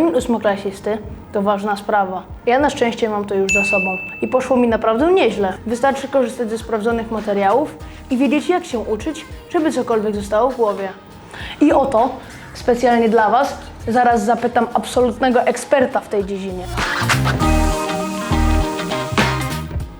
ósmoklasisty to ważna sprawa. Ja na szczęście mam to już za sobą i poszło mi naprawdę nieźle. Wystarczy korzystać ze sprawdzonych materiałów i wiedzieć jak się uczyć, żeby cokolwiek zostało w głowie. I o to specjalnie dla Was zaraz zapytam absolutnego eksperta w tej dziedzinie.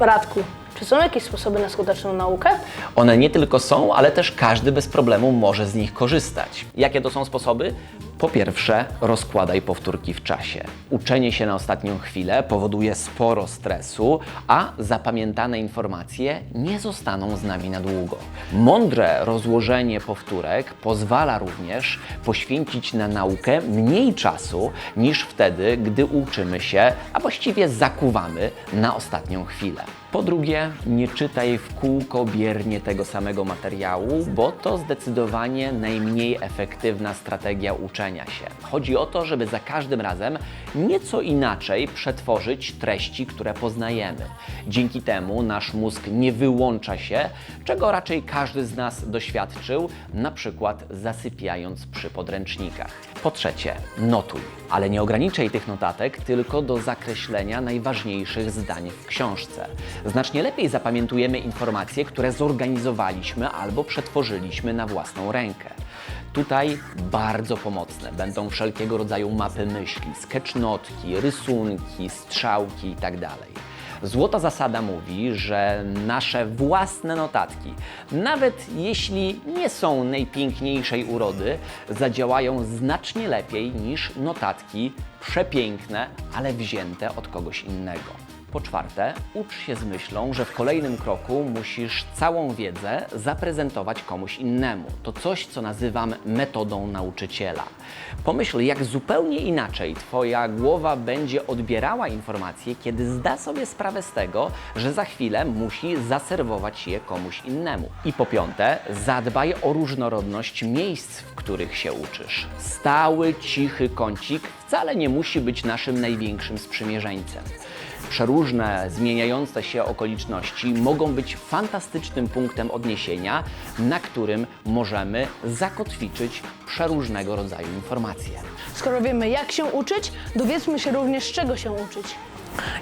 Radku, czy są jakieś sposoby na skuteczną naukę? One nie tylko są, ale też każdy bez problemu może z nich korzystać. Jakie to są sposoby? Po pierwsze, rozkładaj powtórki w czasie. Uczenie się na ostatnią chwilę powoduje sporo stresu, a zapamiętane informacje nie zostaną z nami na długo. Mądre rozłożenie powtórek pozwala również poświęcić na naukę mniej czasu niż wtedy, gdy uczymy się, a właściwie zakuwamy na ostatnią chwilę. Po drugie, nie czytaj w kółko biernie tego samego materiału, bo to zdecydowanie najmniej efektywna strategia uczenia się. Chodzi o to, żeby za każdym razem nieco inaczej przetworzyć treści, które poznajemy. Dzięki temu nasz mózg nie wyłącza się, czego raczej każdy z nas doświadczył, na przykład zasypiając przy podręcznikach. Po trzecie, notuj, ale nie ograniczaj tych notatek tylko do zakreślenia najważniejszych zdań w książce. Znacznie lepiej zapamiętujemy informacje, które zorganizowaliśmy albo przetworzyliśmy na własną rękę. Tutaj bardzo pomocne będą wszelkiego rodzaju mapy myśli, sketchnotki, rysunki, strzałki itd. Złota zasada mówi, że nasze własne notatki, nawet jeśli nie są najpiękniejszej urody, zadziałają znacznie lepiej niż notatki przepiękne, ale wzięte od kogoś innego. Po czwarte, ucz się z myślą, że w kolejnym kroku musisz całą wiedzę zaprezentować komuś innemu. To coś, co nazywam metodą nauczyciela. Pomyśl, jak zupełnie inaczej Twoja głowa będzie odbierała informacje, kiedy zda sobie sprawę z tego, że za chwilę musi zaserwować je komuś innemu. I po piąte, zadbaj o różnorodność miejsc, w których się uczysz. Stały, cichy kącik wcale nie musi być naszym największym sprzymierzeńcem. Przeróżne, zmieniające się okoliczności mogą być fantastycznym punktem odniesienia, na którym możemy zakotwiczyć przeróżnego rodzaju informacje. Skoro wiemy jak się uczyć, dowiedzmy się również czego się uczyć.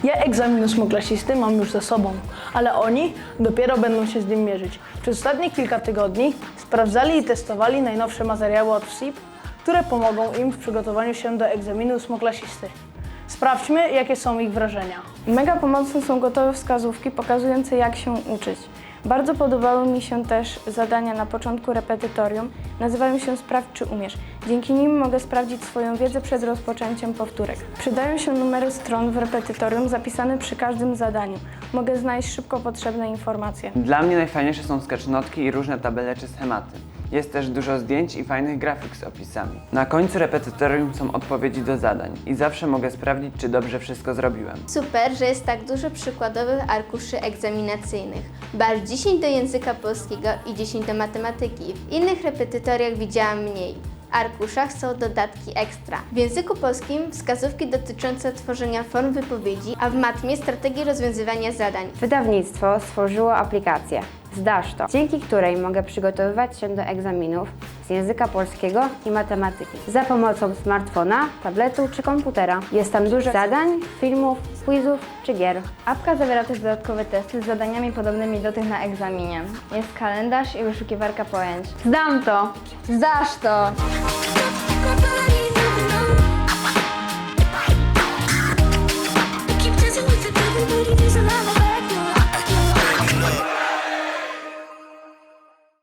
Ja egzamin ósmoklasisty mam już za sobą, ale oni dopiero będą się z nim mierzyć. Przez ostatnie kilka tygodni sprawdzali i testowali najnowsze materiały od FSIP, które pomogą im w przygotowaniu się do egzaminu ósmoklasisty. Sprawdźmy, jakie są ich wrażenia. Mega pomocne są gotowe wskazówki pokazujące jak się uczyć. Bardzo podobały mi się też zadania na początku repetytorium. Nazywają się Sprawdź czy umiesz. Dzięki nim mogę sprawdzić swoją wiedzę przed rozpoczęciem powtórek. Przydają się numery stron w repetytorium zapisane przy każdym zadaniu. Mogę znaleźć szybko potrzebne informacje. Dla mnie najfajniejsze są sketchnotki i różne tabele czy schematy. Jest też dużo zdjęć i fajnych grafik z opisami. Na końcu repetytorium są odpowiedzi do zadań i zawsze mogę sprawdzić, czy dobrze wszystko zrobiłem. Super, że jest tak dużo przykładowych arkuszy egzaminacyjnych. Aż 10 do języka polskiego i 10 do matematyki. W innych repetytoriach widziałam mniej. W arkuszach są dodatki ekstra. W języku polskim wskazówki dotyczące tworzenia form wypowiedzi, a w matmie strategii rozwiązywania zadań. Wydawnictwo stworzyło aplikację Zdasz to, dzięki której mogę przygotowywać się do egzaminów z języka polskiego i matematyki za pomocą smartfona, tabletu czy komputera. Jest tam dużo zadań, filmów, quizów czy gier. Apka zawiera też dodatkowe testy z zadaniami podobnymi do tych na egzaminie. Jest kalendarz i wyszukiwarka pojęć. Zdam to! Zdasz to!